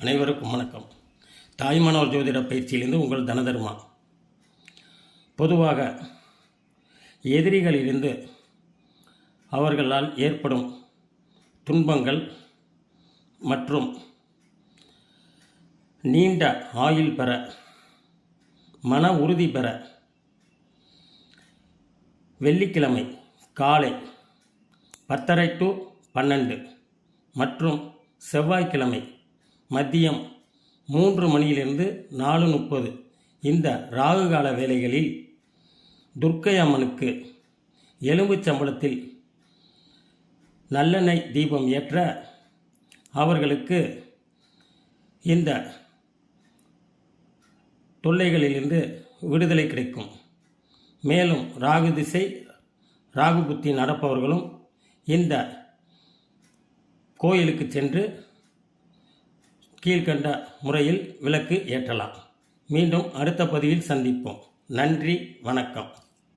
அனைவருக்கும் வணக்கம். தாய்மானவர் ஜோதிட பயிற்சியிலிருந்து உங்கள் தனதர்மா. பொதுவாக எதிரிகளிலிருந்து அவர்களால் ஏற்படும் துன்பங்கள் மற்றும் நீண்ட ஆயுள் பெற மன உறுதி பெற வெள்ளிக்கிழமை காலை பத்தரை டு பன்னெண்டு மற்றும் செவ்வாய்க்கிழமை மதியம் மூன்று மணியிலிருந்து நாலு முப்பது. இந்த ராகு கால வேலைகளில் துர்க்கை அம்மனுக்கு எலும்புச் சம்பளத்தில் நல்லெண்ணெய் தீபம் ஏற்ற அவர்களுக்கு இந்த தொல்லைகளிலிருந்து விடுதலை கிடைக்கும். மேலும் ராகு திசை ராகு புத்தி நடப்பவர்களும் இந்த கோயிலுக்கு சென்று கீழ்கண்ட முறையில் விளக்கு ஏற்றலாம். மீண்டும் அடுத்த பதிவில் சந்திப்போம். நன்றி வணக்கம்.